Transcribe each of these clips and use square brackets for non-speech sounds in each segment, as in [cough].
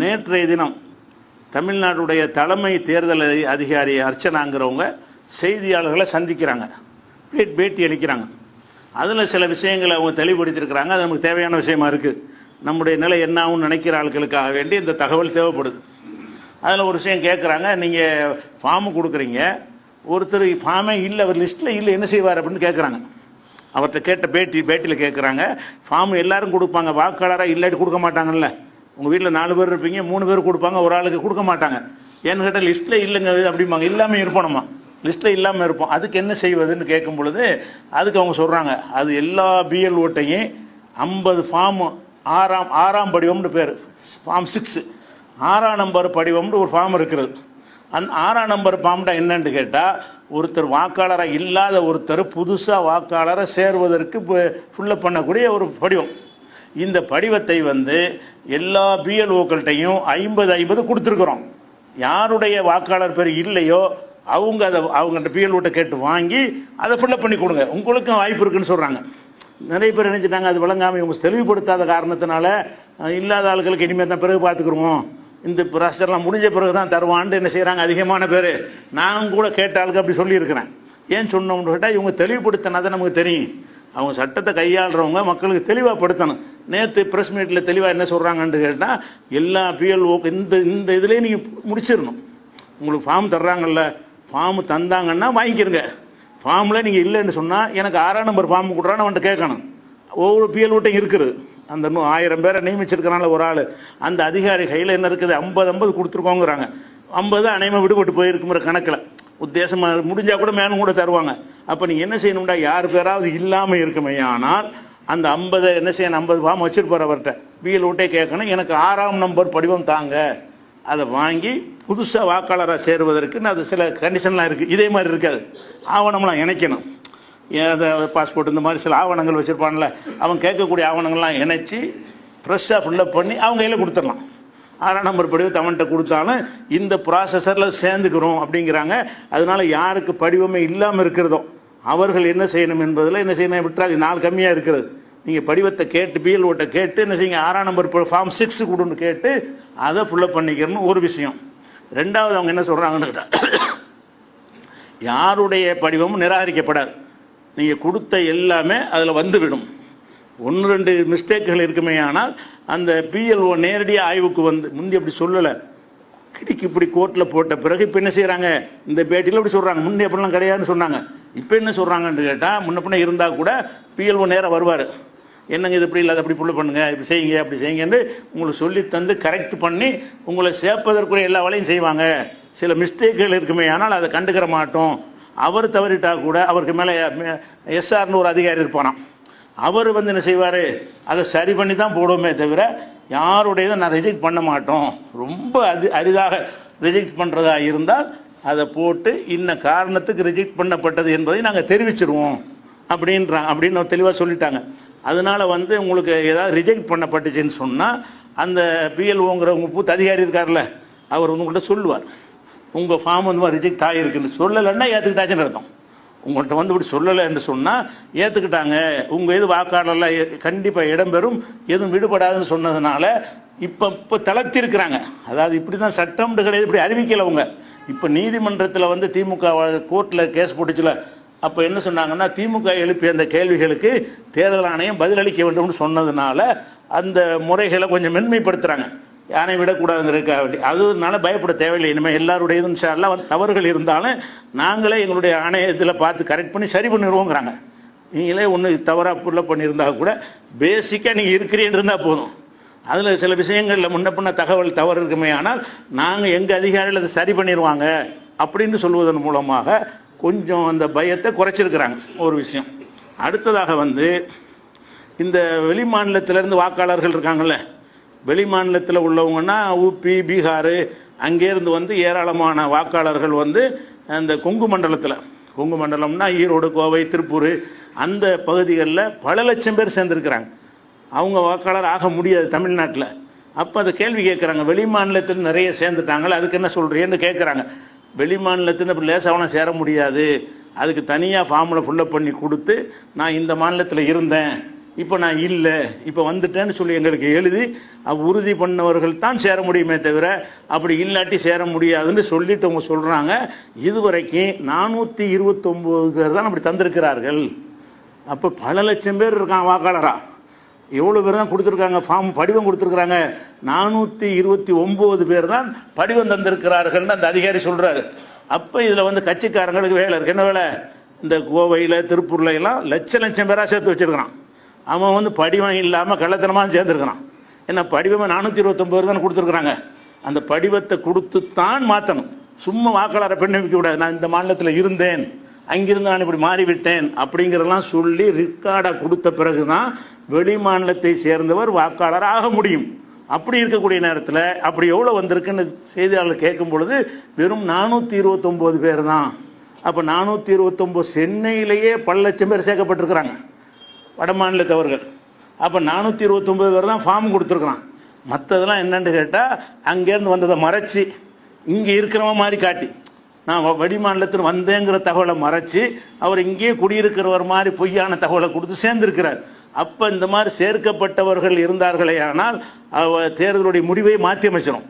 நேற்றைய தினம் தமிழ்நாட்டுடைய தலைமை தேர்தல் அதிகாரி அர்ச்சனாங்கிறவங்க செய்தியாளர்களை சந்திக்கிறாங்க. பேட்டி அளிக்கிறாங்க. அதில் சில விஷயங்களை அவங்க தெளிவுபடுத்தியிருக்கிறாங்க. அது நமக்கு தேவையான விஷயமா இருக்குது நம்முடைய நிலை என்ன நினைக்கிற ஆட்களுக்காக வேண்டி இந்த தகவல் தேவைப்படுது. அதில் ஒரு விஷயம் கேட்குறாங்க நீங்கள் ஃபார்மு கொடுக்குறீங்க. ஒருத்தர் ஃபார்மே இல்லை அவர் லிஸ்ட்டில் இல்லை என்ன செய்வார் அப்படின்னு கேட்குறாங்க அவர்கிட்ட கேட்ட பேட்டி பேட்டியில் கேட்குறாங்க ஃபார்ம் எல்லாரும் கொடுப்பாங்க. வாக்காளராக இல்லாட்டி கொடுக்க மாட்டாங்கல்ல. உங்கள் வீட்டில் நாலு பேர் இருப்பீங்க மூணு பேர் கொடுப்பாங்க ஒரு ஆளுக்கு கொடுக்க மாட்டாங்க. ஏன்னு கேட்டால் லிஸ்ட்டில் இல்லைங்க அப்படிம்பாங்க. இல்லாமல் இருப்போம் நம்ம லிஸ்ட்டில் இல்லாமல் இருப்போம். அதுக்கு என்ன செய்வதுன்னு கேட்கும் பொழுது அதுக்கு அவங்க சொல்கிறாங்க அது எல்லா பிஎல் ஓட்டையும் ஐம்பது ஃபார்மு ஆறாம் ஆறாம் படிவம்னு பேர். ஃபார்ம் சிக்ஸு ஆறாம் நம்பர் படிவம்னு ஒரு ஃபார்ம் இருக்கிறது. அந் ஆறாம் நம்பர் ஃபார்ம்டா என்னன்னு கேட்டால் ஒருத்தர் வாக்காளராக இல்லாத ஒருத்தர் புதுசாக வாக்காளரை சேர்வதற்கு ஃபுல்லப் பண்ணக்கூடிய ஒரு படிவம். இந்த படிவத்தை வந்து எல்லா பிஎல்ஓக்கள்கிட்டையும் ஐம்பது ஐம்பது கொடுத்துருக்குறோம். யாருடைய வாக்காளர் பேர் இல்லையோ அவங்க அதை அவங்கள்ட்ட பிஎல்ஓட்ட கேட்டு வாங்கி அதை ஃபில்லப் பண்ணி கொடுங்க. உங்களுக்கும் வாய்ப்பு இருக்குன்னு சொல்கிறாங்க நிறைய பேர் நினைச்சிட்டாங்க அது விளங்காமல் இவங்க தெளிவுபடுத்தாத காரணத்தினால இல்லாத ஆளுகளுக்கு இனிமேல் தான் பிறகு பார்த்துக்குருவோம். இந்த பிரஷர்லாம் முடிஞ்ச பிறகு தான் தருவான்ட்டு என்ன செய்கிறாங்க அதிகமான பேர். நான் கூட கேட்ட ஆளுக்கு அப்படி சொல்லியிருக்கிறேன். ஏன் சொன்னோம்னு கேட்டால் இவங்க தெளிவுபடுத்தினா தான் நமக்கு தெரியும். அவங்க சட்டத்தை கையாளுறவங்க மக்களுக்கு தெளிவாக படுத்தணும். நேற்று ப்ரெஸ் மீட்டில் தெளிவாக என்ன சொல்கிறாங்கன்னு கேட்டால் எல்லா பிஎல்ஓ இந்த இந்த இதுலேயே நீங்கள் முடிச்சிடணும் உங்களுக்கு ஃபார்ம் தர்றாங்கல்ல ஃபார்ம் தந்தாங்கன்னா வாங்கிக்கிறங்க ஃபார்மில் நீங்கள் இல்லைன்னு சொன்னால் எனக்கு ஆறாம் நம்பர் ஃபார்ம் கொடுறான்னு அவன்கிட்ட கேட்கணும். ஒவ்வொரு பிஎல்ஓட்டையும் இருக்குது. அந்த இன்னும் ஆயிரம் பேரை நியமிச்சிருக்கனால ஒரு ஆள். அந்த அதிகாரி கையில் என்ன இருக்குது? ஐம்பது ஐம்பது கொடுத்துருக்கோங்கிறாங்க. ஐம்பது அனைவரும் விடுபட்டு போயிருக்குங்கிற கணக்கில். உத்தேசமாக முடிஞ்சால் கூட மேலும் கூட தருவாங்க. அப்போ நீங்கள் என்ன செய்யணும்டா? யார் பேராவது இல்லாமல் இருக்குமே. ஆனால் அந்த ஐம்பதை என்ன செய்யணும் ஐம்பது ஃபார்ம் வச்சுருப்பார் அவர்கிட்ட வீல் விட்டே கேட்கணும் எனக்கு ஆறாம் நம்பர் படிவம் தாங்க. அதை வாங்கி புதுசாக வாக்காளராக சேருவதற்கு அது சில கண்டிஷன்லாம் இருக்குது இதே மாதிரி இருக்காது. ஆவணம்லாம் இணைக்கணும். ஏதாவது பாஸ்போர்ட் இந்த மாதிரி சில ஆவணங்கள் வச்சுருப்பான்ல அவன் கேட்கக்கூடிய ஆவணங்கள்லாம் இணைச்சி ஃப்ரெஷ்ஷாக ஃபில்லப் பண்ணி அவங்க கையில் கொடுத்துடலாம். ஆறாம் நம்பர் படிவத்தை அவன்கிட்ட கொடுத்தாலும் இந்த ப்ராசஸரில் சேர்ந்துக்கிறோம் அப்படிங்கிறாங்க. அதனால யாருக்கு படிவமே இல்லாமல் இருக்கிறதோ அவர்கள் என்ன செய்யணும் என்பதில் என்ன செய்யணும் விட்டுறாது நாள் கம்மியாக இருக்கிறது. நீங்கள் படிவத்தை கேட்டு பிஎல் ஓட்டை கேட்டு என்ன செய்யுங்க? ஆறாம் நம்பர் ஃபார்ம் சிக்ஸ் கொடுன்னு கேட்டு அதை ஃபுல்லப் பண்ணிக்கிறணும் ஒரு விஷயம். ரெண்டாவது அவங்க என்ன சொல்கிறாங்கன்னு கேட்டால் [coughs] யாருடைய படிவமும் நிராகரிக்கப்படாது. நீங்கள் கொடுத்த எல்லாமே அதில் வந்துவிடும். ஒன்று ரெண்டு மிஸ்டேக்குகள் இருக்குமே ஆனால் அந்த பிஎல்ஓ நேரடியாக ஆய்வுக்கு வந்து முந்தி அப்படி சொல்லலை. கிடிக்கு இப்படி கோர்ட்டில் போட்ட பிறகு இப்போ என்ன செய்கிறாங்க இந்த பேட்டியில் இப்படி சொல்கிறாங்க முன்னே அப்படிலாம் கிடையாதுன்னு சொன்னாங்க. இப்போ என்ன சொல்கிறாங்கன்னு கேட்டால் முன்ன பின்ன இருந்தால் கூட பிஎல்ஓ நேராக வருவார். என்னங்க இது இப்படி இல்லாத அப்படி புள்ள பண்ணுங்க இப்படி செய்யுங்க அப்படி செய்யுங்கன்னு உங்களுக்கு சொல்லி தந்து கரெக்ட் பண்ணி உங்களை சேர்ப்பதற்குரிய எல்லா வேலையும் செய்வாங்க. சில மிஸ்டேக்குகள் இருக்குமே ஆனால் அதை கண்டுக்கிற மாட்டோம். அவர் தவறிட்டா கூட அவருக்கு மேலே எஸ்ஆர்னு ஒரு அதிகாரி இருப்பானான் அவர் வந்து என்ன செய்வார்? அதை சரி பண்ணி தான் போடுவோமே தவிர யாருடையதை நான் ரிஜெக்ட் பண்ண மாட்டோம். ரொம்ப அது அரிதாக ரிஜெக்ட் பண்ணுறதா இருந்தால் அதை போட்டு இன்ன காரணத்துக்கு ரிஜெக்ட் பண்ணப்பட்டது என்பதை நாங்கள் தெரிவிச்சிருவோம். அப்படின்றாங்க அப்படின்னு தெளிவாக சொல்லிட்டாங்க. அதனால் வந்து உங்களுக்கு ஏதாவது ரிஜெக்ட் பண்ணப்பட்டுச்சுன்னு சொன்னால் அந்த பிஎல்ஓங்கிற உங்கள் பூத் அதிகாரி இருக்கார்ல அவர் வந்து உங்கள்கிட்ட சொல்லுவார். உங்கள் ஃபார்ம் வந்து ரிஜெக்ட் ஆகிருக்குன்னு சொல்லலைன்னா ஏற்றுக்கிட்டாச்சுன்னு அர்த்தம். உங்கள்கிட்ட வந்து இப்படி சொல்லலைன்னு சொன்னால் ஏற்றுக்கிட்டாங்க உங்கள் இது வாக்காளர்லாம் கண்டிப்பாக இடம்பெறும் எதுவும் விடுபடாதுன்னு சொன்னதுனால இப்போ இப்போ தளர்த்திருக்கிறாங்க. அதாவது இப்படி தான் சட்டம்னு கிடையாது இப்படி அறிவிக்கலை அவங்க. இப்போ நீதிமன்றத்தில் வந்து திமுக கோர்ட்டில் கேஸ் போட்டுச்சுல அப்போ என்ன சொன்னாங்கன்னா திமுக எழுப்பிய அந்த கேள்விகளுக்கு தேர்தல் ஆணையம் பதிலளிக்க வேண்டும்னு சொன்னதுனால அந்த முறைகளை கொஞ்சம் மென்மைப்படுத்துகிறாங்க யானை விடக்கூடாதுங்கிறதுக்காக வேண்டி அதனால பயப்பட தேவையில்லை. இனிமேல் எல்லாருடையதும் எல்லாம் தவறுகள் இருந்தாலும் நாங்களே எங்களுடைய ஆணையத்தில் பார்த்து கரெக்ட் பண்ணி சரி பண்ணிடுவோங்கிறாங்க நீங்களே ஒன்று தவறாக புள்ள பண்ணியிருந்தா கூட பேசிக்காக நீங்கள் இருக்கிறீன்னு இருந்தால் போதும். அதில் சில விஷயங்களில் முன்ன பின்ன தகவல் தவறு இருக்குமே ஆனால் நாங்கள் எங்கள் அதிகாரிகள் அதை சரி பண்ணிடுவாங்க அப்படின்னு சொல்வதன் மூலமாக கொஞ்சம் அந்த பயத்தை குறைச்சிருக்கிறாங்க. ஒரு விஷயம். அடுத்ததாக வந்து இந்த வெளி மாநிலத்திலேருந்து வாக்காளர்கள் இருக்காங்கல்ல வெளி மாநிலத்தில் உள்ளவங்கன்னா ஊபி பீகார் அங்கேருந்து வந்து ஏராளமான வாக்காளர்கள் வந்து அந்த கொங்கு மண்டலத்தில். கொங்கு மண்டலம்னா ஈரோடு கோவை திருப்பூர் அந்த பகுதிகளில் பல லட்சம் பேர் சேர்ந்துருக்கிறாங்க. அவங்க வாக்காளர் ஆக முடியாது தமிழ்நாட்டில். அப்போ அந்த கேள்வி கேட்குறாங்க வெளி மாநிலத்தில் நிறைய சேர்ந்துட்டாங்களே அதுக்கு என்ன சொல்கிறீன்னு கேட்குறாங்க வெளி மாநிலத்தில் லேசாக வேணால் சேர முடியாது. அதுக்கு தனியாக ஃபார்மில் ஃபுல்லப் பண்ணி கொடுத்து நான் இந்த மாநிலத்தில் இருந்தேன். இப்போ நான் இல்லை. இப்போ வந்துட்டேன்னு சொல்லி எங்களுக்கு எழுதி உறுதி பண்ணவர்கள் தான் சேர முடியுமே தவிர அப்படி இல்லாட்டி சேர முடியாதுன்னு சொல்லிட்டு அவங்க சொல்கிறாங்க இதுவரைக்கும் நானூற்றி இருபத்தொம்போது பேர் தான் அப்படி தந்திருக்கிறார்கள். அப்போ பல லட்சம் பேர் இருக்கான் வாக்காளரா? எவ்வளோ பேர் தான் கொடுத்துருக்காங்க ஃபார்ம் படிவம் கொடுத்துருக்குறாங்க. நானூற்றி இருபத்தி ஒம்பது பேர் தான் படிவம் தந்திருக்கிறார்கள்னு அந்த அதிகாரி சொல்கிறாரு அப்போ இதில் வந்து கட்சிக்காரங்களுக்கு வேலை இருக்கு. என்ன வேலை? இந்த கோவையில் திருப்பூர்ல எல்லாம் லட்ச லட்சம் பேராக சேர்த்து வச்சுருக்கிறான். அவன் வந்து படிவம் இல்லாமல் கள்ளத்தனமாக சேர்ந்துருக்கிறான். ஏன்னா படிவம் நானூற்றி இருபத்தொம்பது பேர் தானே கொடுத்துருக்குறாங்க. அந்த படிவத்தை கொடுத்து தான் மாற்றணும் சும்மா வாக்காளரை பெண் வைக்க கூடாது. நான் இந்த மாநிலத்தில் இருந்தேன். அங்கிருந்து நான் இப்படி மாறிவிட்டேன் அப்படிங்கிறலாம் சொல்லி ரிக்கார்டை கொடுத்த பிறகு தான் வெளி மாநிலத்தை சேர்ந்தவர் வாக்காளர் ஆக முடியும். அப்படி இருக்கக்கூடிய நேரத்தில் அப்படி எவ்வளோ வந்திருக்குன்னு செய்தியாளர் கேட்கும் பொழுது வெறும் நானூற்றி இருபத்தொம்போது பேர் தான் அப்போ நானூற்றி இருபத்தொம்போது சென்னையிலேயே பல லட்சம் பேர் சேர்க்கப்பட்டிருக்கிறாங்க. வட மாநிலத்தவர்கள். அப்போ நானூற்றி இருபத்தொம்போது பேர் தான் ஃபார்ம் கொடுத்துருக்குறான். மற்றதெல்லாம் என்னென்னு கேட்டால் அங்கேருந்து வந்ததை மறைச்சி இங்கே இருக்கிறவன் மாதிரி காட்டி. நான் வ- வெளி மாநிலத்தில் வந்தேங்கிற தகவலை மறைச்சி அவர் இங்கேயே குடியிருக்கிறவர் மாதிரி பொய்யான தகவலை கொடுத்து சேர்ந்துருக்கிறார். அப்போ இந்த மாதிரி சேர்க்கப்பட்டவர்கள் இருந்தார்களே ஆனால் தேர்தலுடைய முடிவை மாற்றி அமைச்சிடும்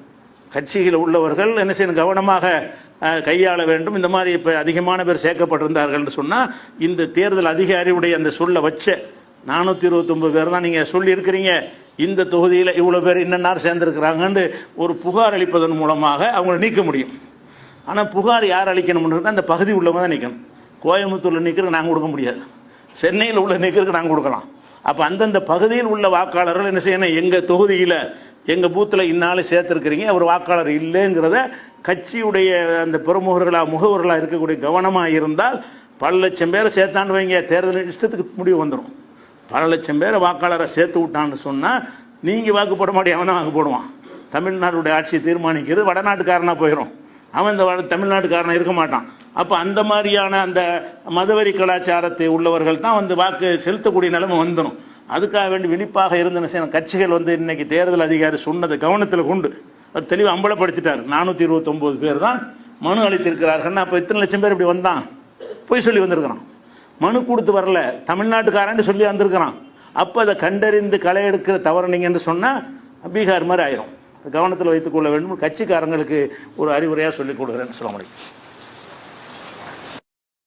கட்சியில் உள்ளவர்கள் என்ன செய்யணும்? கவனமாக கையாள வேண்டும். இந்த மாதிரி இப்போ அதிகமான பேர் சேர்க்கப்பட்டிருந்தார்கள்னு சொன்னால் இந்த தேர்தல் அதிகாரியுடைய அந்த சொல்ல வச்ச நானூற்றி இருபத்தொம்பது பேர் தான் நீங்கள் சொல்லியிருக்கிறீங்க. இந்த தொகுதியில் இவ்வளோ பேர் இன்னன்னார் சேர்ந்துருக்கிறாங்கன்னு ஒரு புகார் அளிப்பதன் மூலமாக அவங்கள நீக்க முடியும். ஆனால் புகார் யார் அளிக்கணும்னு அந்த பகுதி உள்ளவங்க தான் நிற்கணும் கோயம்புத்தூரில் நிற்கிறதுக்கு நாங்கள் கொடுக்க முடியாது. சென்னையில் உள்ள நிற்கிறதுக்கு நாங்கள் கொடுக்கலாம். அப்போ அந்தந்த பகுதியில் உள்ள வாக்காளர்கள் என்ன செய்யணும்? எங்கள் தொகுதியில் எங்கள் பூத்தில் இன்னாலும் சேர்த்துருக்கிறீங்க அவர் வாக்காளர் இல்லைங்கிறத கட்சியுடைய அந்த பிரமுகர்களாக முகவர்களாக இருக்கக்கூடிய கவனமாக இருந்தால் பல லட்சம் பேரை சேர்த்தாண்டு வைங்க தேர்தல் இஷ்டத்துக்கு முடிவு வந்துடும் பல லட்சம் பேரை வாக்காளரை சேர்த்து விட்டான்னு சொன்னால் நீங்கள் வாக்கு போட மாட்டே அவன் வாக்கு போடுவான். தமிழ்நாட்டுடைய ஆட்சியை தீர்மானிக்கிறது வடநாட்டுக்காரனாக போயிடும் அவன் இந்த வட தமிழ்நாட்டுக்காரனாக இருக்க மாட்டான். அப்போ அந்த மாதிரியான அந்த மதவெறி கலாச்சாரத்தை உள்ளவர்கள் தான் வந்து வாக்கு செலுத்தக்கூடிய நிலைமை வந்துடும் அதுக்காக வேண்டி விழிப்பாக இருந்த சில கட்சிகள் வந்து இன்னைக்கு தேர்தல் அதிகாரி சொன்னதை கவனத்தில் கொண்டு அவர் தெளிவாக அம்பலப்படுத்திட்டார். நானூற்றி இருபத்தொம்போது பேர் தான் மனு அளித்திருக்கிறார்கள். அப்போ இத்தனை லட்சம் பேர் இப்படி வந்தான். பொய் சொல்லி வந்திருக்கிறான். மனு கொடுத்து வரல. தமிழ்நாட்டுக்காரன்னு சொல்லி வந்திருக்கிறான். அப்போ அதை கண்டறிந்து களை எடுக்கிற தவறு என்று சொன்னால் பீகார் மாதிரி ஆயிரும். கவனத்தில் வைத்துக்கொள்ள வேண்டும். கட்சிக்காரங்களுக்கு ஒரு அறிவுரையாக சொல்லிக் கொடுக்குறேன் சொல்ல முடியும்.